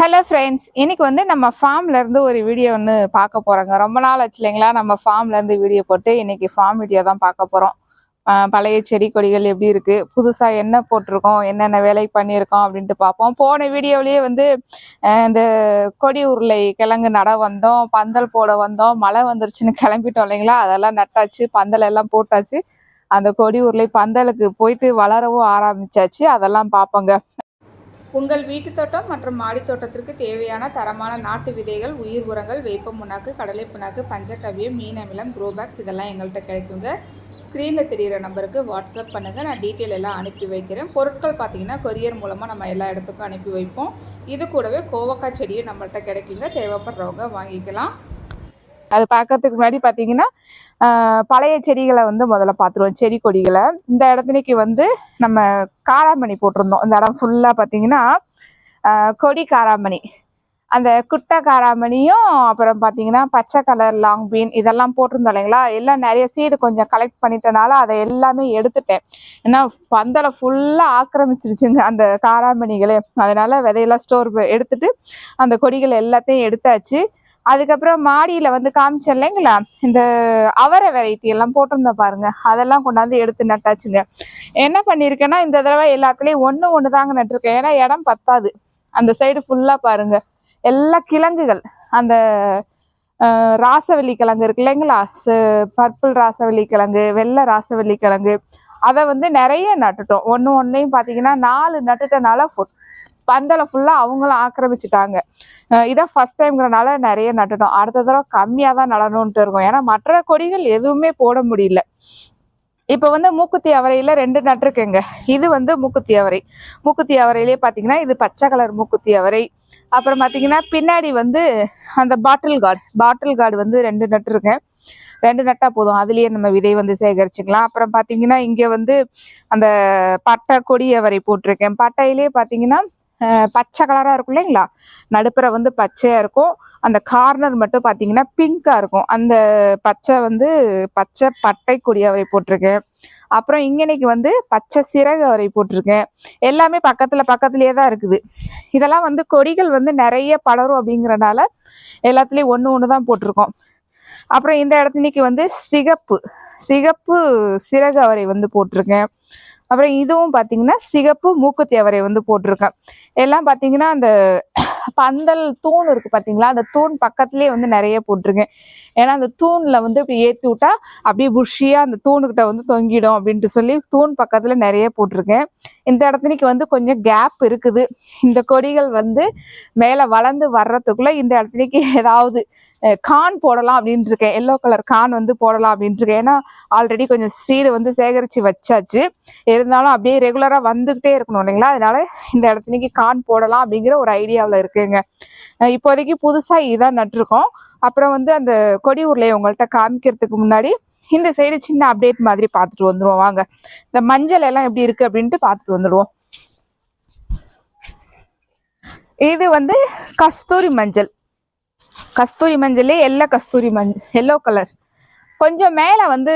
Hello friends இன்னைக்கு வந்து நம்ம ஃபார்ம்லேருந்து ஒரு வீடியோ ஒன்று பார்க்க போகிறோங்க ரொம்ப நாள் ஆச்சு இல்லைங்களா? நம்ம ஃபார்ம்லேருந்து வீடியோ போட்டு இன்னைக்கு ஃபார்ம் வீடியோ தான் பார்க்க போகிறோம் பழைய செடி கொடிகள் எப்படி இருக்கு? புதுசாக என்ன போட்டிருக்கோம்? என்னென்ன வேலை பண்ணியிருக்கோம் அப்படின்ட்டு பார்ப்போம். போன வீடியோவிலேயே வந்து இந்த கொடி உருளை கிழங்கு நட வந்தோம் பந்தல் போட வந்தோம் மழை வந்துருச்சுன்னு கிளம்பிட்டோம் இல்லைங்களா? அதெல்லாம் நட்டாச்சு பந்தல் எல்லாம் போட்டாச்சு. அந்த கொடி உருளை பந்தலுக்கு போயிட்டு வளரவும் ஆரம்பிச்சாச்சு. அதெல்லாம் பார்ப்போங்க. உங்கள் வீட்டு தோட்டம் மற்றும் மாடி தோட்டத்திற்கு தேவையான தரமான நாட்டு விதைகள் உயிர் உரங்கள் வேப்ப புண்ணாக்கு கடலை புண்ணாக்கு பஞ்சகவ்யம் மீன் அமிலம் குரோபேக்ஸ் இதெல்லாம் எங்கள்கிட்ட கிடைக்குங்க. ஸ்க்ரீனில் தெரிகிற நம்பருக்கு வாட்ஸ்அப் பண்ணுங்கள் நான் டீட்டெயில் எல்லாம் அனுப்பி வைக்கிறேன். பொருட்கள் பார்த்தீங்கன்னா கொரியர் மூலமாக நம்ம எல்லா இடத்துக்கும் அனுப்பி வைப்போம். இது கூடவே கோவக்காய் செடியும் நம்மள்கிட்ட கிடைக்குங்க. தேவைப்படுறவங்க வாங்கிக்கலாம். அது பார்க்கறதுக்கு முன்னாடி பார்த்தீங்கன்னா பழைய செடிகளை வந்து முதல்ல பார்த்துருவோம் செடி கொடிகளை. இந்த இடத்துலக்கு வந்து நம்ம காராமணி போட்டிருந்தோம். இந்த இடம் ஃபுல்லாக பார்த்தீங்கன்னா கொடி காராமணி. அந்த குட்டை காராமணியும் அப்புறம் பார்த்தீங்கன்னா பச்சை கலர் லாங் பீன் இதெல்லாம் போட்டிருந்தோம் இல்லைங்களா? எல்லாம் நிறைய சீடு கொஞ்சம் கலெக்ட் பண்ணிட்டனால அதை எல்லாமே எடுத்துட்டேன். ஏன்னா பந்தலை ஃபுல்லாக ஆக்கிரமிச்சிருச்சுங்க அந்த காராமணிகளே. அதனால விதையெல்லாம் ஸ்டோர் எடுத்துட்டு அந்த கொடிகள் எல்லாத்தையும் எடுத்தாச்சு. அதுக்கப்புறம் மாடியில் வந்து காமிச்சேன் இல்லைங்களா? இந்த அவரை வெரைட்டி எல்லாம் போட்டிருந்தேன் பாருங்க. அதெல்லாம் கொண்டாந்து எடுத்து நட்டாச்சுங்க. என்ன பண்ணியிருக்கேன்னா இந்த தடவை எல்லாத்துலேயும் ஒன்று ஒன்று தாங்க நட்டிருக்கேன். ஏன்னா இடம் பத்தாது. அந்த சைடு ஃபுல்லாக பாருங்க. எல்லா கிழங்குகள் அந்த ராசவல்லி கிழங்கு இருக்கு இல்லைங்களா? பர்பிள் ராசவல்லி கிழங்கு வெள்ளை ராசவள்ளி கிழங்கு. அதை வந்து நிறைய நட்டுட்டோம். ஒன்று ஒன்றையும் பார்த்தீங்கன்னா நாலு நட்டுட்டனால ஃபுட் பந்தலை ஃபுல்லாக அவங்களும் ஆக்கிரமிச்சிட்டாங்க. இதான் ஃபர்ஸ்ட் டைம்ங்கிறனால நிறைய நட்டுட்டோம் அடுத்த தடவை கம்மியாக தான் நடணும்ட்டு இருக்கும். ஏன்னா மற்ற கொடிகள் எதுவுமே போட முடியல. இப்போ வந்து மூக்குத்தி அவரையில ரெண்டு நட்டிருக்கேங்க இது வந்து மூக்குத்தி அவரை. மூக்குத்தி அவரையிலே பார்த்தீங்கன்னா இது பச்சை கலர் மூக்குத்தி அவரை. அப்புறம் பார்த்தீங்கன்னா பின்னாடி வந்து அந்த பாட்டில் கார்டு பாட்டில் கார்டு வந்து ரெண்டு நட்டிருக்கேன் ரெண்டு நட்டா போதும். அதுலேயே நம்ம விதை வந்து சேகரிச்சுக்கலாம். அப்புறம் பார்த்தீங்கன்னா இங்கே வந்து அந்த பட்டை கொடி அவரை போட்டிருக்கேன். பட்டையிலே பார்த்தீங்கன்னா பச்சை கலராக இருக்கும் இல்லைங்களா? நடுப்புற வந்து பச்சையாக இருக்கும். அந்த கார்னர் மட்டும் பார்த்தீங்கன்னா பிங்காக இருக்கும். அந்த பச்சை வந்து பச்சை பட்டை கொடி அவரை போட்டிருக்கேன். அப்புறம் இங்கனைக்கு வந்து பச்சை சிறகு அவரை போட்டிருக்கேன். எல்லாமே பக்கத்தில் பக்கத்துலேயே தான் இருக்குது. இதெல்லாம் வந்து கொடிகள் வந்து நிறைய படரும் அப்படிங்கிறனால எல்லாத்துலேயும் ஒன்று ஒன்று தான் போட்டிருக்கோம். அப்புறம் இந்த இடத்துலக்கு வந்து சிகப்பு சிகப்பு சிறகு அவரை வந்து போட்டிருக்கேன். அப்புறம் இதுவும் பார்த்தீங்கன்னா சிகப்பு மூக்குத்தி அவரை வந்து போட்டிருக்கேன். எல்லாம் பார்த்தீங்கன்னா அந்த பந்தல் தூண் இருக்கு பார்த்தீங்களா அந்த தூண் பக்கத்துலேயே வந்து நிறைய போட்டிருக்கேன். ஏன்னா அந்த தூணில் வந்து இப்படி ஏற்றி விட்டா அப்படியே புஷியாக அந்த தூணுக்கிட்ட வந்து தொங்கிடும் அப்படின்ட்டு சொல்லி தூண் பக்கத்தில் நிறைய போட்டிருக்கேன். இந்த இடத்துக்கு வந்து கொஞ்சம் கேப் இருக்குது. இந்த கொடிகள் வந்து மேலே வளர்ந்து வர்றதுக்குள்ளே இந்த இடத்துக்கு ஏதாவது கான் போடலாம் அப்படின்ட்டு இருக்கேன். எல்லோ கலர் கான் வந்து போடலாம் அப்படின்ட்டு இருக்கேன். ஏன்னா ஆல்ரெடி கொஞ்சம் சீடு வந்து சேகரித்து வச்சாச்சு. இருந்தாலும் அப்படியே ரெகுலராக வந்துக்கிட்டே இருக்கணும் இல்லைங்களா? அதனால இந்த இடத்துக்கு கான் போடலாம் அப்படிங்கிற ஒரு ஐடியாவில் இருக்குங்க. இப்போதைக்கு புதுசாக இதான் நட்டிருக்கோம். அப்புறம் வந்து அந்த கொடி உருளையை உங்கள்கிட்ட காமிக்கிறதுக்கு முன்னாடி இந்த சைடு சின்ன அப்டேட் மாதிரி பார்த்துட்டு வந்துடுவோம் வாங்க. இந்த மஞ்சள் எல்லாம் எப்படி இருக்கு அப்படின்ட்டு பார்த்துட்டு வந்துடுவோம் இது வந்து கஸ்தூரி மஞ்சள். கஸ்தூரி மஞ்சளே எல்லோ கஸ்தூரி மஞ்சள் எல்லோ கலர் கொஞ்சம் மேலே வந்து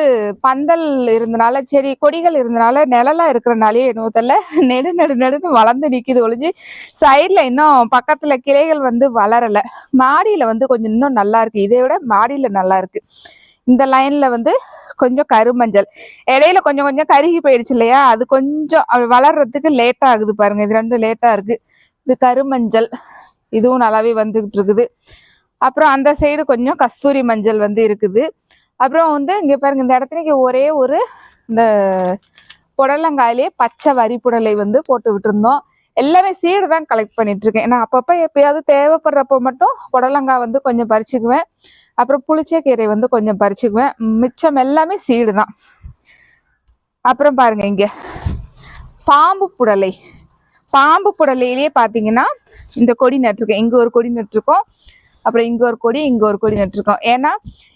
பந்தல் இருந்தனால செடி கொடிகள் இருந்தனால நிழலாக இருக்கிறனாலே என்னவோ தெரியல. நெடு நெடு நெடுன்னு வளர்ந்து நிற்கிது ஒழிஞ்சு சைடில் இன்னும் பக்கத்தில் கிளைகள் வந்து வளரலை. மாடியில் வந்து கொஞ்சம் இன்னும் நல்லா இருக்கு. இதை விட மாடியில் நல்லா இருக்கு. இந்த லைன்ல வந்து கொஞ்சம் கருமஞ்சள். இடையில கொஞ்சம் கொஞ்சம் கருகி போயிடுச்சு இல்லையா? அது கொஞ்சம் வளர்றதுக்கு லேட் ஆகுது பாருங்க. இது ரெண்டும் லேட்டா இருக்கு. இது கருமஞ்சள். இதுவும் நல்லாவே வந்துகிட்டு இருக்குது. அப்புறம் அந்த சைடு கொஞ்சம் கஸ்தூரி மஞ்சள் வந்து இருக்குது. அப்புறம் வந்து இங்கே பாருங்க இந்த இடத்துல ஒரே ஒரு இந்த புடலங்காயிலே பச்சை வரி புடலை வந்து போட்டு விட்டுருந்தோம். எல்லாமே சீடு தான் கலெக்ட் பண்ணிட்டு இருக்கேன். ஏன்னா அப்பப்போ எப்பயாவது தேவைப்படுறப்போ மட்டும் புடலங்காய் வந்து கொஞ்சம் பறிச்சுக்குவேன். அப்புறம் புளிச்சக்கீரை வந்து கொஞ்சம் பறிச்சுக்குவேன். மிச்சம் எல்லாமே சீடு தான். அப்புறம் பாருங்க இங்க. பாம்பு புடலை. பாம்பு புடலையிலேயே பார்த்தீங்கன்னா இந்த கொடி நட்டிருக்கேன். இங்க ஒரு கொடி நட்டிருக்கோம். அப்புறம் இங்க ஒரு கொடி இங்க ஒரு கொடி நட்டிருக்கோம். ஏன்னா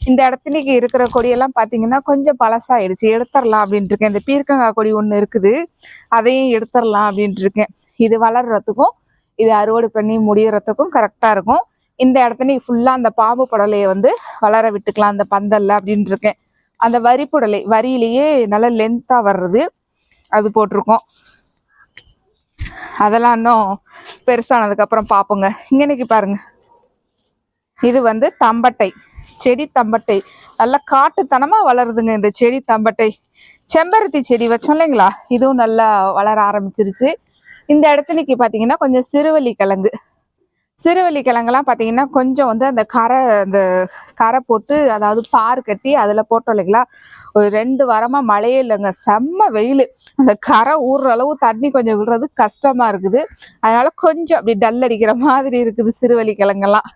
இந்த இடத்துலக்கு இருக்கிற கொடியெல்லாம் பார்த்தீங்கன்னா கொஞ்சம் பழசாயிடுச்சு. எடுத்துடலாம் அப்படின்ட்டு இருக்கேன் இந்த பீர்க்கங்காய் கொடி ஒன்று இருக்குது. அதையும் எடுத்துடலாம் அப்படின்ட்டு இருக்கேன் இது வளர்றதுக்கும் இது அறுவடை பண்ணி முடியறதுக்கும் கரெக்டாக இருக்கும். இந்த இடத்துல ஃபுல்லாக அந்த பாம்பு புடலையை வந்து வளர விட்டுக்கலாம் அந்த பந்தல்ல அப்படின்னு இருக்கேன். அந்த வரி புடலை வரியிலேயே நல்லா லென்த்தாக வர்றது அது போட்டிருக்கோம். அதெல்லாம் இன்னும் பெருசானதுக்கப்புறம் பார்ப்போங்க. இங்கே இன்னைக்கு பாருங்க. இது வந்து தம்பட்டை செடி தம்பட்டை. நல்லா காட்டுத்தனமாக வளருதுங்க இந்த செடி தம்பட்டை. செம்பருத்தி செடி வச்சோம் இல்லைங்களா? இதுவும் நல்லா வளர ஆரம்பிச்சிருச்சு. இந்த இடத்துலக்கு பார்த்தீங்கன்னா கொஞ்சம் சிறுவலி கிழங்கு. சிறுவள்ளிக்கிழங்கெல்லாம் பார்த்தீங்கன்னா கொஞ்சம் வந்து அந்த கரை அந்த கரை போட்டு அதாவது பார் கட்டி அதில் போட்டோம் இல்லைங்களா? ஒரு ரெண்டு வாரமாக மழையே இல்லைங்க. செம்ம வெயில். அந்த கரை ஊறுற அளவு தண்ணி கொஞ்சம் விடுறது கஷ்டமாக இருக்குது. அதனால கொஞ்சம் அப்படி டல் அடிக்கிற மாதிரி இருக்குது சிறுவள்ளிக்கிழங்கெல்லாம்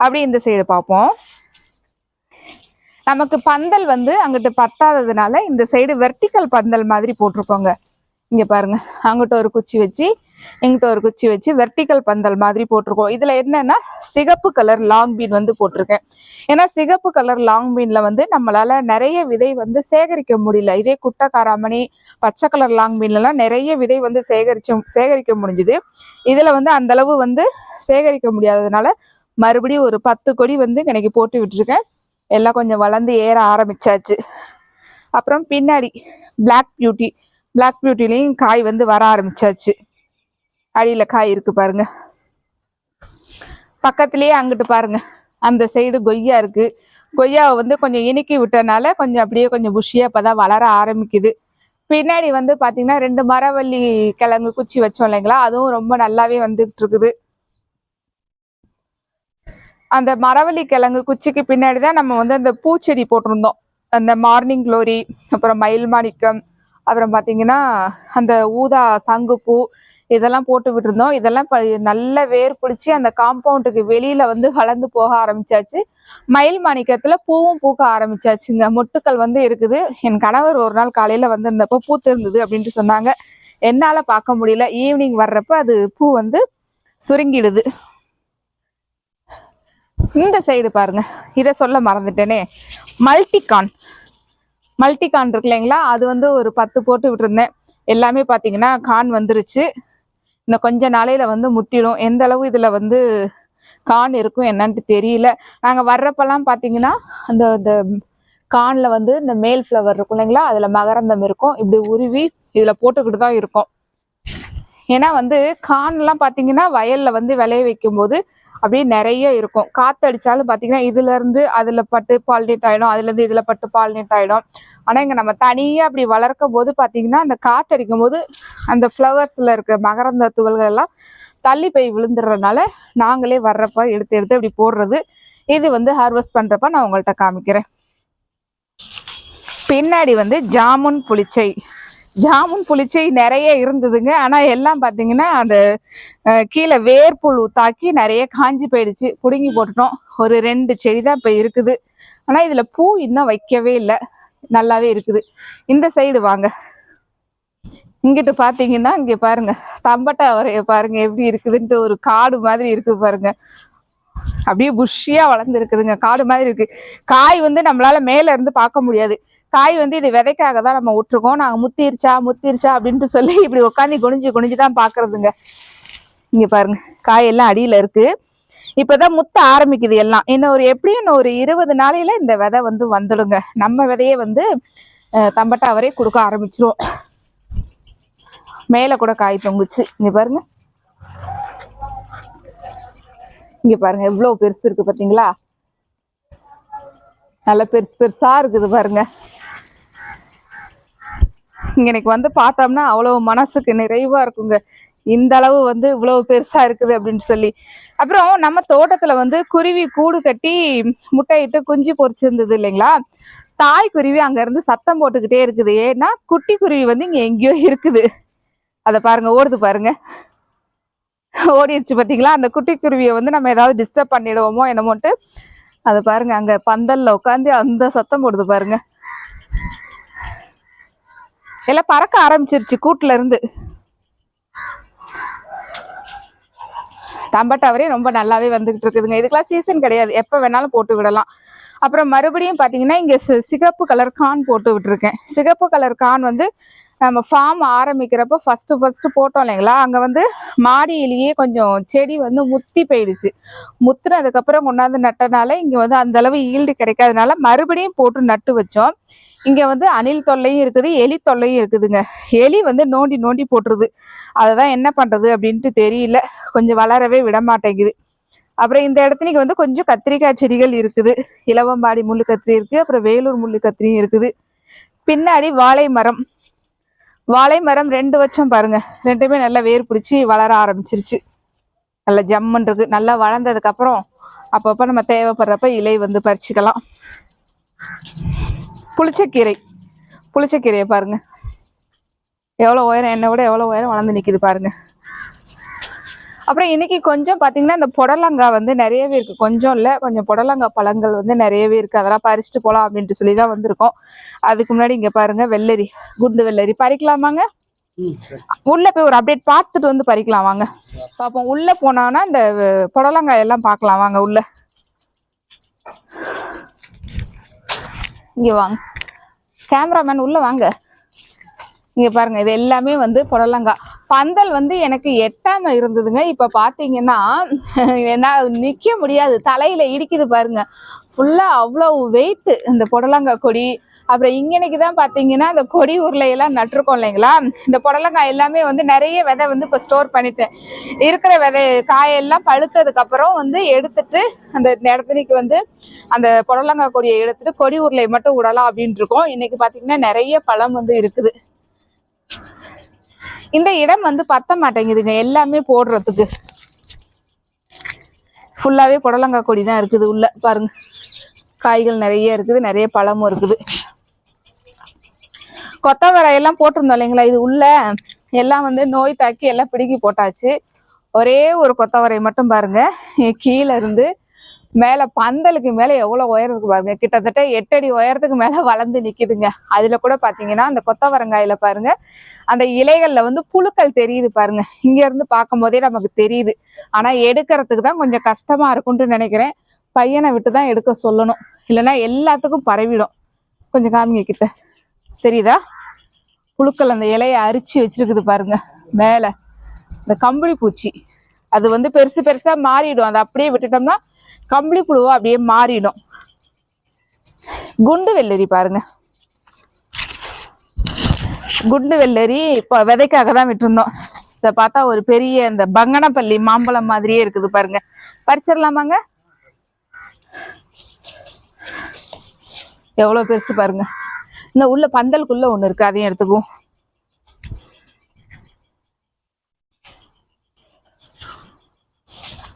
அப்படி இந்த சைடு பார்ப்போம் நமக்கு பந்தல் வந்து அங்கிட்டு பத்தாததுனால இந்த சைடு வெர்டிக்கல் பந்தல் மாதிரி போட்டிருக்கோங்க. இங்கே பாருங்க. அங்கிட்ட ஒரு குச்சி வச்சு இங்கிட்ட ஒரு குச்சி வச்சு வெர்டிக்கல் பந்தல் மாதிரி போட்டிருக்கோம். இதில் என்னன்னா சிகப்பு கலர் லாங் பீன் வந்து போட்டிருக்கேன். ஏன்னா சிகப்பு கலர் லாங் பீனில் வந்து நம்மளால் நிறைய விதை வந்து சேகரிக்க முடியல. இதே குட்டை காராமணி பச்சை கலர் லாங் பீன்லலாம் நிறைய விதை வந்து சேகரிச்சு சேகரிக்க முடிஞ்சுது. இதில் வந்து அந்த அளவு வந்து சேகரிக்க முடியாததுனால மறுபடியும் ஒரு பத்து கொடி வந்து எனக்கு போட்டு விட்டுருக்கேன். எல்லாம் கொஞ்சம் வளர்ந்து ஏற ஆரம்பிச்சாச்சு. அப்புறம் பின்னாடி பிளாக் பியூட்டி பிளாக் பியூட்டிலையும் காய் வந்து வர ஆரம்பிச்சாச்சு. அடியில் காய் இருக்கு பாருங்க. பக்கத்துலேயே அங்கிட்டு பாருங்க. அந்த சைடு கொய்யா இருக்கு. கொய்யாவை வந்து கொஞ்சம் இனிக்கி விட்டனால கொஞ்சம் அப்படியே கொஞ்சம் புஷியாக இப்போதான் வளர ஆரம்பிக்குது. பின்னாடி வந்து பார்த்தீங்கன்னா ரெண்டு மரவள்ளி கிழங்கு குச்சி வச்சோம் இல்லைங்களா? அதுவும் ரொம்ப நல்லாவே வந்துட்டு இருக்குது அந்த மரவள்ளி கிழங்கு குச்சிக்கு பின்னாடி தான் நம்ம வந்து அந்த பூச்செடி போட்டிருந்தோம். அந்த மார்னிங் க்ளோரி அப்புறம் மயில் மாணிக்கம் அப்புறம் பார்த்தீங்கன்னா அந்த ஊதா சங்குப்பூ இதெல்லாம் போட்டு விட்டுருந்தோம். இதெல்லாம் நல்ல வேர் பிடிச்சி அந்த காம்பவுண்டுக்கு வெளியில வந்து வளர்ந்து போக ஆரம்பிச்சாச்சு. மயில் மாணிக்கத்துல பூவும் பூக்க ஆரம்பிச்சாச்சுங்க. மொட்டுக்கள் வந்து இருக்குது. என் கணவர் ஒரு நாள் காலையில வந்து இருந்தப்போ பூத்து இருந்தது அப்படின்ட்டு சொன்னாங்க. என்னால பார்க்க முடியல. ஈவினிங் வர்றப்ப அது பூ வந்து சுருங்கிடுது. இந்த சைடு பாருங்க. இதை சொல்ல மறந்துட்டேனே. மல்டிகான். மல்டிகான் இருக்கு இல்லைங்களா? அது வந்து ஒரு பத்து போட்டு விட்டுருந்தேன். எல்லாமே பார்த்தீங்கன்னா கான் வந்துருச்சு. இன்னும் கொஞ்ச நாளையில் வந்து முத்திடும். எந்த அளவு இதில் வந்து கான் இருக்கும் என்னன்ட்டு தெரியல. நாங்கள் வர்றப்பெல்லாம் பார்த்தீங்கன்னா அந்த இந்த கானில் வந்து இந்த மேல் ஃப்ளவர் இருக்கும் இல்லைங்களா? அதில் மகரந்தம் இருக்கும். இப்படி உருவி இதில் போட்டுக்கிட்டு தான் இருக்கும். ஏன்னா வந்து கான்லாம் பார்த்தீங்கன்னா வயலில் வந்து விளைய வைக்கும் போது அப்படியே நிறைய இருக்கும். காற்று அடித்தாலும் பார்த்தீங்கன்னா இதுலேருந்து அதில் பட்டு பால்னேட் ஆகிடும் அதுலேருந்து இதில் பட்டு பால்னேட் ஆகிடும் ஆனால் இங்கே நம்ம தனியாக அப்படி வளர்க்கும் போது பார்த்தீங்கன்னா அந்த காற்று அடிக்கும் போது அந்த ஃப்ளவர்ஸில் இருக்க மகரந்த துகள்கள் எல்லாம் தள்ளி போய் விழுந்துடுறதுனால நாங்களே வர்றப்ப எடுத்து எடுத்து இப்படி போடுறது. இது வந்து ஹார்வெஸ்ட் பண்ணுறப்ப நான் உங்கள்கிட்ட காமிக்கிறேன். பின்னாடி வந்து ஜாமுன் புளிச்சை. ஜாமுன் புளிச்சை நிறைய இருந்ததுங்க. ஆனால் எல்லாம் பார்த்தீங்கன்னா அந்த கீழே வேர்ப்புழு தாக்கி நிறைய காஞ்சி போயிடுச்சு. பிடுங்கி போட்டுட்டோம். ஒரு ரெண்டு செடி தான் இப்போ இருக்குது. ஆனால் இதில் பூ இன்னும் வைக்கவே இல்லை. நல்லாவே இருக்குது. இந்த சைடு வாங்க. இங்கிட்டு பார்த்தீங்கன்னா இங்கே பாருங்க. தம்பட்டை அவரைய பாருங்க. எப்படி இருக்குதுன்ட்டு ஒரு காடு மாதிரி இருக்கு பாருங்க. அப்படியே புஷ்ஷியா வளர்ந்துருக்குதுங்க. காடு மாதிரி இருக்கு. காய் வந்து நம்மளால மேல இருந்து பார்க்க முடியாது. காய் வந்து இது விதைக்காக தான் நம்ம விட்டுருக்கோம் நாங்கள் முத்திருச்சா முத்திருச்சா அப்படின்ட்டு சொல்லி இப்படி உட்காந்து குனிஞ்சு குனிஞ்சு தான் பார்க்குறதுங்க இங்கே பாருங்க காய் எல்லாம் அடியில் இருக்குது இப்போ தான் முத்த ஆரம்பிக்குது எல்லாம். இன்னும் ஒரு எப்படியும் இன்னும் ஒரு இருபது நாளையில் இந்த விதை வந்து வந்துடுங்க. நம்ம விதையே வந்து தம்பட்டா அவரே கொடுக்க ஆரம்பிச்சிரும். மேலே கூட காய் தொங்குச்சு. இங்கே பாருங்க. இங்கே பாருங்க எவ்வளோ பெருசு இருக்குது பார்த்தீங்களா நல்லா பெருசு பெருசாக இருக்குது பாருங்கள் எனக்கு வந்து பார்த்தோம்னா அவ்வளவு மனசுக்கு நிறைவா இருக்குங்க. இந்த அளவு வந்து இவ்வளவு பெருசா இருக்குது அப்படின்னு சொல்லி. அப்புறம் நம்ம தோட்டத்துல வந்து குருவி கூடு கட்டி முட்டையிட்டு குஞ்சு பொரிச்சிருந்தது இல்லைங்களா? தாய் குருவி அங்க இருந்து சத்தம் போட்டுக்கிட்டே இருக்குது. ஏன்னா குட்டி குருவி வந்து இங்க எங்கேயோ இருக்குது. அதை பாருங்க ஓடுது பாருங்க. ஓடிடுச்சு பாத்தீங்களா? அந்த குட்டி குருவியை வந்து நம்ம ஏதாவது டிஸ்டர்ப் பண்ணிடுவோமோ என்னமோன்ட்டு. அதை பாருங்க அங்க பந்தல்ல உட்காந்து அந்த சத்தம் போடுது பாருங்க. எல்லாம் பறக்க ஆரம்பிச்சிருச்சு கூட்டுல இருந்து. தம்பட்டாவரே ரொம்ப நல்லாவே வந்துகிட்டு இருக்குதுங்க. இதுக்கெல்லாம் சீசன் கிடையாது. எப்ப வேணாலும் போட்டு விடலாம். அப்புறம் மறுபடியும் பார்த்தீங்கன்னா இங்கே சிகப்பு கலர் கான் போட்டு விட்டுருக்கேன். சிகப்பு கலர் கான் வந்து நம்ம ஃபார்ம் ஆரம்பிக்கிறப்ப ஃபஸ்ட்டு ஃபஸ்ட்டு போட்டோம் இல்லைங்களா? அங்கே வந்து மாடியிலேயே கொஞ்சம் செடி வந்து முத்தி போயிடுச்சு. முத்துனதுக்கப்புறம் கொண்டாந்து நட்டனால இங்கே வந்து அந்த அளவு ஈல்டு கிடைக்காதனால மறுபடியும் போட்டு நட்டு வச்சோம். இங்கே வந்து அணில் தொல்லையும் இருக்குது எலி தொல்லையும் இருக்குதுங்க. எலி வந்து நோண்டி நோண்டி போட்டுருது. அதை தான் என்ன பண்ணுறது அப்படின்ட்டு தெரியல. கொஞ்சம் வளரவே விட மாட்டேங்குது. அப்புறம் இந்த இடத்துக்கு வந்து கொஞ்சம் கத்திரிக்காய் செடிகள் இருக்குது. இலவம்பாடி முள்ளு கத்திரி இருக்குது அப்புறம் வேலூர் முள்ளு கத்திரியும் இருக்குது. பின்னாடி வாழை மரம். வாழை மரம் ரெண்டு வருஷம் பாருங்க. ரெண்டுமே நல்லா வேர் பிடிச்சி வளர ஆரம்பிச்சிருச்சு. நல்லா ஜம்முன் இருக்கு. நல்லா வளர்ந்ததுக்கு அப்புறம் அப்பப்போ நம்ம தேவைப்படுறப்ப இலை வந்து பறிச்சுக்கலாம். புளிச்சக்கீரை. புளிச்சக்கீரையை பாருங்க. எவ்வளோ உயரம் என்னை விட எவ்வளோ உயரம் வளர்ந்து நிற்கிது பாருங்க. அப்புறம் இன்னைக்கு கொஞ்சம் பார்த்தீங்கன்னா இந்த புடலங்காய் வந்து நிறையவே இருக்கு. கொஞ்சம் இல்லை கொஞ்சம் புடலங்காய் பழங்கள் வந்து நிறையவே இருக்கு. அதெல்லாம் பறிச்சுட்டு போகலாம் அப்படின்ட்டு சொல்லி தான் வந்திருக்கோம். அதுக்கு முன்னாடி இங்க பாருங்க வெள்ளரி குண்டு வெள்ளரி. பறிக்கலாமாங்க? உள்ள போய் ஒரு அப்டேட் பார்த்துட்டு வந்து பறிக்கலாம். வாங்க. பார்ப்போம் உள்ள போனோம்னா இந்த புடலங்காய் எல்லாம் பார்க்கலாம். வாங்க உள்ள. இங்க வாங்க. கேமராமேன் உள்ள வாங்க. இங்க பாருங்க இது எல்லாமே வந்து புடலங்காய் பந்தல் வந்து எனக்கு எட்டாம இருந்ததுங்க. இப்ப பாத்தீங்கன்னா என்ன நிக்க முடியாது. தலையில இடிக்குது பாருங்க. ஃபுல்லா அவ்வளவு வெயிட் இந்த புடலங்காய் கொடி. அப்புறம் இங்கனைக்கு தான் பார்த்தீங்கன்னா இந்த கொடி உருளையெல்லாம் நட்டிருக்கோம் இல்லைங்களா? இந்த புடலங்காய் எல்லாமே வந்து நிறைய விதை வந்து இப்போ ஸ்டோர் பண்ணிட்டேன் இருக்கிற விதை காயெல்லாம் பழுத்ததுக்கப்புறம் வந்து எடுத்துட்டு அந்த இந்த வந்து அந்த புடலங்காய் கொடியை எடுத்துட்டு கொடி உருளை மட்டும் விடலாம் அப்படின்ட்டு இருக்கோம். இன்னைக்கு பார்த்தீங்கன்னா நிறைய பழம் வந்து இருக்குது. இந்த இடம் வந்து பத்த மாட்டேங்குதுங்க. எல்லாமே போடுறதுக்கு. ஃபுல்லாகவே புடலங்காய் கொடி தான் இருக்குது உள்ள. பாருங்க. காய்கள் நிறைய இருக்குது. நிறைய பழமும் இருக்குது. கொத்தவரை எல்லாம் போட்டிருந்தோம் இல்லைங்களா? இது உள்ள எல்லாம் வந்து நோய் தாக்கி எல்லாம் பிடுங்கி போட்டாச்சு. ஒரே ஒரு கொத்தவரை மட்டும் பாருங்க. கீழே இருந்து மேலே பந்தலுக்கு மேலே எவ்வளோ உயரம் இருக்கு பாருங்க. கிட்டத்தட்ட எட்டு அடி உயரத்துக்கு மேலே வளர்ந்து நிற்கிதுங்க அதில் கூட பார்த்தீங்கன்னா அந்த கொத்தவரங்காயில் பாருங்க அந்த இலைகளில் வந்து புழுக்கள் தெரியுது பாருங்க. இங்கேருந்து பார்க்கும் போதே நமக்கு தெரியுது. ஆனால் எடுக்கிறதுக்கு தான் கொஞ்சம் கஷ்டமாக இருக்கும்னு நினைக்கிறேன். பையனை விட்டு தான் எடுக்க சொல்லணும். இல்லைன்னா எல்லாத்துக்கும் பரவிடும். கொஞ்சம் காமிங்க கிட்ட. தெரியுதா? புழுக்கள் அந்த இலையை அரிச்சு வச்சிருக்குது பாருங்க. மேலே. இந்த கம்பளி பூச்சி. அது வந்து பெருசு பெருசா மாறிடும். அதை அப்படியே விட்டுட்டோம்னா கம்பளி புழுவா அப்படியே மாறிடும். குண்டு வெள்ளரி பாருங்க. குண்டு வெள்ளரி இப்போ விதைக்காக தான் விட்டுருந்தோம். இதை பார்த்தா ஒரு பெரிய இந்த பங்கனப்பள்ளி மாம்பழம் மாதிரியே இருக்குது பாருங்க. பறிச்சிடலாமாங்க? எவ்வளோ பெருசு பாருங்க. இன்னும் உள்ள பந்தலுக்குள்ள ஒன்று இருக்கு அதையும் எடுத்துக்குவோம்.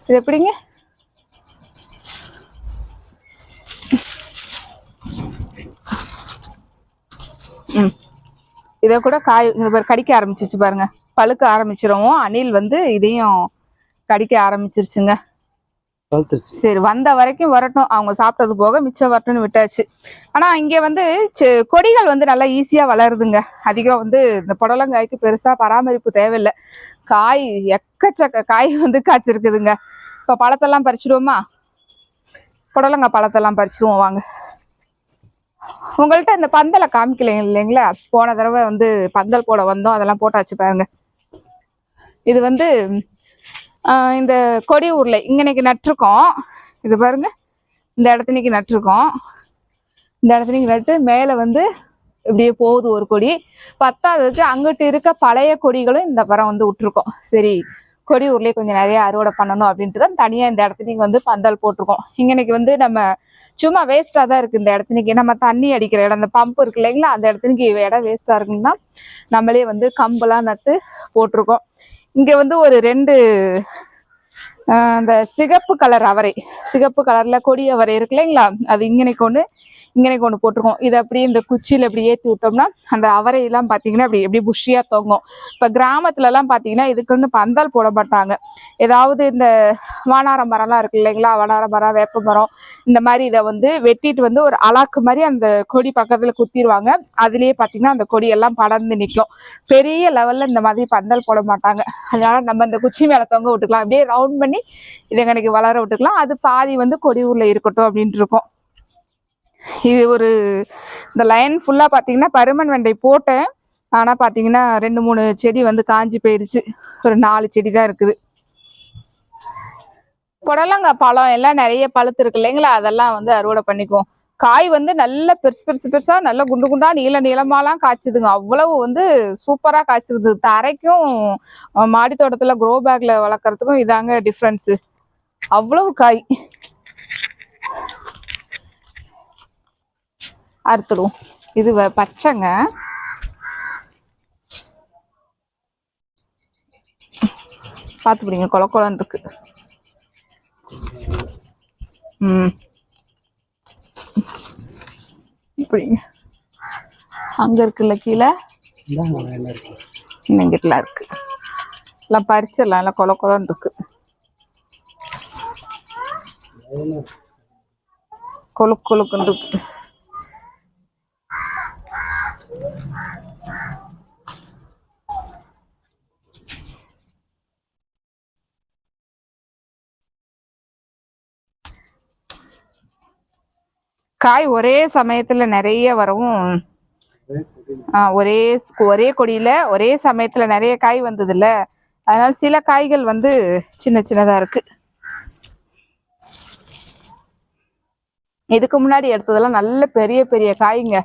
இது எப்படிங்க ம். இதை கூட காய் இந்த பாரு கடிக்க ஆரம்பிச்சிருச்சு பாருங்க. பழுக்க ஆரம்பிச்சிடவும் அணில் வந்து இதையும் கடிக்க ஆரம்பிச்சிருச்சுங்க. சரி வந்த வரைக்கும் வரட்டும். அவங்க சாப்பிட்டது போக மிச்சம் வரட்டும்னு விட்டாச்சு. ஆனா இங்க வந்து செ- கொடிகள் வந்து நல்லா ஈஸியா வளருதுங்க. அதிகம் வந்து இந்த புடலங்காய்க்கு பெருசா பராமரிப்பு தேவையில்லை. காய் எக்கச்சக்க காய் வந்து காய்ச்சிருக்குதுங்க. இப்ப பழத்தெல்லாம் பறிச்சிடுவோமா? புடலங்காய் பழத்தெல்லாம் பறிச்சிடுவோம் வாங்க. உங்கள்கிட்ட இந்த பந்தலை காமிக்கல இல்லைங்களா? போன தடவை வந்து பந்தல் போட வந்தோம். அதெல்லாம் போட்டாச்சு பாருங்க. இது வந்து இந்த கொடி உருளை இங்கனைக்கு நட்டிருக்கோம். இது பாருங்க. இந்த இடத்துனைக்கு நட்டிருக்கோம். இந்த இடத்துனைக்கு நட்டு மேலே வந்து இப்படியே போகுது ஒரு கொடி. பத்தாததுக்கு அங்கிட்டு இருக்க பழைய கொடிகளும் இந்த பரம் வந்து விட்டுருக்கோம். சரி கொடி உருளையை கொஞ்சம் நிறைய அறுவடை பண்ணணும் அப்படின்ட்டு தான் தனியாக இந்த இடத்துனைக்கு வந்து பந்தல் போட்டிருக்கோம். இங்கனைக்கு வந்து நம்ம சும்மா வேஸ்ட்டாக தான் இருக்குது இந்த இடத்துனைக்கு நம்ம தண்ணி அடிக்கிற இடம் அந்த பம்ப் இருக்கு இல்லைங்களா அந்த இடத்துக்கு இடம் வேஸ்ட்டாக இருக்குன்னு தான் நம்மளே வந்து கம்பெல்லாம் நட்டு போட்டிருக்கோம். இங்க வந்து ஒரு ரெண்டு அந்த சிகப்பு கலர் அவரை சிகப்பு கலர்ல கொடி அவரை இருக்கு இல்லைங்களா? அது இங்கனைக்கு ஒன்று இங்கனைக்கு ஒன்று போட்டிருக்கோம். இதை அப்படியே இந்த குச்சியில் அப்படி ஏற்றி விட்டோம்னா அந்த அவரையெல்லாம் பார்த்தீங்கன்னா அப்படி எப்படி புஷ்ஷியாக தொங்கும். இப்போ கிராமத்துலலாம் பார்த்தீங்கன்னா இதுக்குன்னு பந்தல் போட மாட்டாங்க. ஏதாவது இந்த வானார மரம்லாம் இருக்கு இல்லைங்களா? வானார மரம் வேப்ப மரம் இந்த மாதிரி இதை வந்து வெட்டிட்டு வந்து ஒரு அலாக்கு மாதிரி அந்த கொடி பக்கத்தில் குத்திடுவாங்க அதுலேயே பார்த்தீங்கன்னா அந்த கொடியெல்லாம் படர்ந்து நிற்கும் பெரிய லெவலில் இந்த மாதிரி பந்தல் போட மாட்டாங்க. அதனால நம்ம இந்த குச்சி மேலே தொங்க விட்டுக்கலாம். அப்படியே ரவுண்ட் பண்ணி இதை எனக்கு வளர விட்டுக்கலாம். அது பாதி வந்து கொடி ஊரில் இருக்கட்டும் அப்படின்ட்டு இருக்கோம். இது ஒரு இந்த லைன் ஃபுல்லாக பார்த்தீங்கன்னா பருமன் வெண்டை போட்டேன். ஆனால் பார்த்தீங்கன்னா ரெண்டு மூணு செடி வந்து காஞ்சி போயிடுச்சு. ஒரு நாலு செடி தான் இருக்குது. புடலங்காய் பழம் எல்லாம் நிறைய பழுத்து இருக்கு இல்லைங்களா? அதெல்லாம் வந்து அறுவடை பண்ணிக்குவோம். காய் வந்து நல்ல பெருசு பெருசு பெருசாக நல்ல குண்டு குண்டா நீள நீளமாலாம் காய்ச்சுதுங்க. அவ்வளவு வந்து சூப்பராக காய்ச்சிருது தரைக்கும் மாடி தோட்டத்தில் க்ரோ பேக்கில் வளர்க்குறதுக்கும் இதாங்க டிஃப்ரென்ஸு அவ்வளவு காய். அறுத்துடுவோம். இது வ- பச்சைங்க. பார்த்து பிடிங்க கொல கொலன்னு இருக்கு ம். இப்படிங்க அங்க இருக்குல்ல கீழே? இருக்கு இங்கிட்டலாம் இருக்கு. எல்லாம் பறிச்சிடலாம் எல்லாம் கொல கொலன்னு இருக்கு கொழு கொழுக்குன்னு இருக்கு காய் ஒரே சமயத்துல நிறைய வரவும் ஆ, ஒரே ஒரே கொடியில ஒரே சமயத்துல நிறைய காய் வந்ததுல்ல. அதனால சில காய்கள் வந்து சின்ன சின்னதா இருக்கு. இதுக்கு முன்னாடி எடுத்ததெல்லாம் நல்ல பெரிய பெரிய காய்ங்க.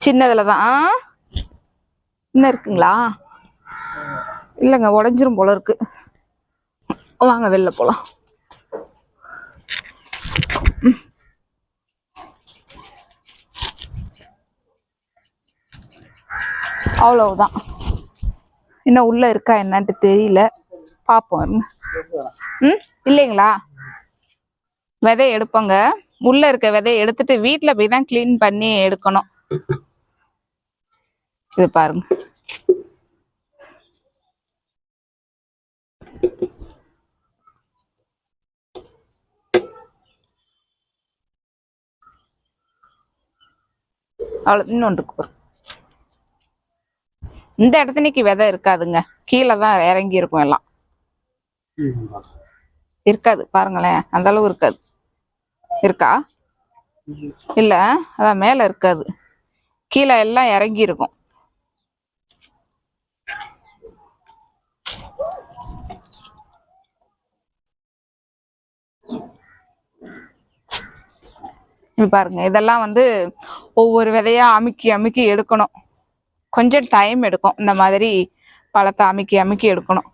சின்னதுல தான் ஆ? இன்னும் இருக்குங்களா? இல்லைங்க உடஞ்சிரும் போல இருக்கு. வாங்க வெளில போலாம். அவ்வளவுதான் இன்னும் உள்ள இருக்கா என்னன்ட்டு தெரியல. பார்ப்போம் இருங்க ம் இல்லைங்களா? விதை எடுப்போங்க. உள்ள இருக்க விதையை எடுத்துட்டு வீட்டில் போய் தான் க்ளீன் பண்ணி எடுக்கணும். இது பாருங்க. அவ்வளோ இன்னொன்று இந்த இடத்துனைக்கு விதை இருக்காதுங்க. கீழே தான் இறங்கி இருக்கும் எல்லாம். இருக்காது பாருங்களேன். அந்த அளவு இருக்காது. இருக்கா? இல்ல அதான் மேல இருக்காது. கீழே எல்லாம் இறங்கி இருக்கும். பாருங்க இதெல்லாம் வந்து ஒவ்வொரு விதையா அமுக்கி அமுக்கி எடுக்கணும். கொஞ்சம் டைம் எடுக்கும். இந்த மாதிரி பழத்தை அமுக்கி அமுக்கி எடுக்கணும்.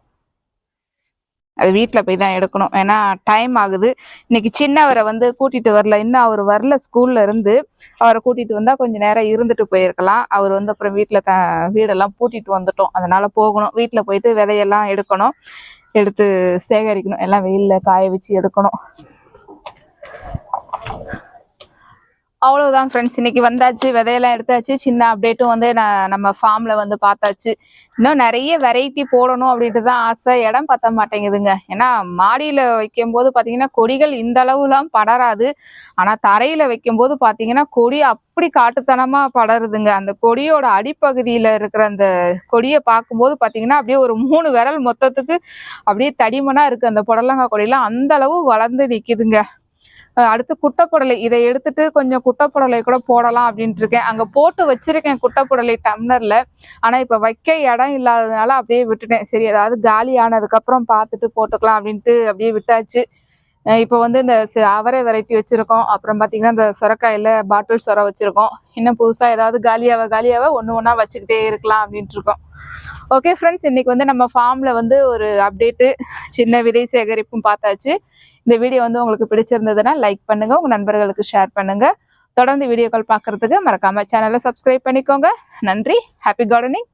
அது வீட்டில் போய் தான் எடுக்கணும். ஏன்னா டைம் ஆகுது. இன்னைக்கு சின்னவரை வந்து கூட்டிகிட்டு வரல. இன்னும் அவர் வரல ஸ்கூல்ல இருந்து. அவரை கூட்டிகிட்டு வந்தால் கொஞ்சம் நேரம் இருந்துட்டு போயிருக்கலாம். அவர் வந்து அப்புறம் வீட்டில் த வீடெல்லாம் பூட்டிட்டு வந்துட்டோம். அதனால போகணும். வீட்டில் போயிட்டு விதையெல்லாம் எடுக்கணும். எடுத்து சேகரிக்கணும். எல்லாம் வெயிலில் காய வச்சு எடுக்கணும். அவ்வளவுதான் ஃப்ரெண்ட்ஸ் இன்னைக்கு வந்தாச்சு விதையெல்லாம் எடுத்தாச்சு. சின்ன அப்டேட்டும் வந்து நான் நம்ம ஃபார்ம்ல வந்து பார்த்தாச்சு. இன்னும் நிறைய வெரைட்டி போடணும் அப்படின்ட்டு தான் ஆசை. இடம் பத்த மாட்டேங்குதுங்க. ஏன்னா மாடியில வைக்கும் போது பாத்தீங்கன்னா கொடிகள் இந்த அளவுலாம் படராது. ஆனா தரையில வைக்கும் போது பாத்தீங்கன்னா கொடி அப்படி காட்டுத்தனமா படருதுங்க. அந்த கொடியோட அடிப்பகுதியில இருக்கிற அந்த கொடியை பார்க்கும்போது பாத்தீங்கன்னா அப்படியே ஒரு மூணு விரல் மொத்தத்துக்கு அப்படியே தடிமனா இருக்கு. அந்த புடலங்காய் கொடியெல்லாம் அந்த அளவு வளர்ந்து நிக்குதுங்க. அடுத்து குட்டைப்புடலை. இதை எடுத்துட்டு கொஞ்சம் குட்டைப்புடலை கூட போடலாம் அப்படின்ட்டு இருக்கேன். அங்க போட்டு வச்சிருக்கேன் குட்டைப்புடலை டம்ளர்ல. ஆனா இப்ப வைக்க இடம் இல்லாததுனால அப்படியே விட்டுட்டேன். சரி ஏதாவது காலி ஆனதுக்கு அப்புறம் பார்த்துட்டு போட்டுக்கலாம் அப்படின்ட்டு அப்படியே விட்டாச்சு. இப்போ வந்து இந்த ச- அவரை வெரைட்டி வச்சுருக்கோம். அப்புறம் பார்த்திங்கன்னா இந்த சொரக்காயில் பாட்டில் சொர வச்சுருக்கோம். இன்னும் புதுசாக ஏதாவது காலியாவ காலியாவ ஒன்று ஒன்றா வச்சுக்கிட்டே இருக்கலாம் அப்படின்ட்டு இருக்கோம். ஓகே ஃப்ரெண்ட்ஸ் இன்றைக்கி வந்து நம்ம ஃபார்மில் வந்து ஒரு அப்டேட்டு சின்ன விதை சேகரிப்பும் பார்த்தாச்சு. இந்த வீடியோ வந்து உங்களுக்கு பிடிச்சிருந்ததுன்னா லைக் பண்ணுங்கள் உங்கள் நண்பர்களுக்கு ஷேர் பண்ணுங்கள் தொடர்ந்து வீடியோக்கள் பார்க்கறதுக்கு மறக்காமல் சேனலை சப்ஸ்கிரைப் பண்ணிக்கோங்க. நன்றி ஹாப்பி கார்டனிங்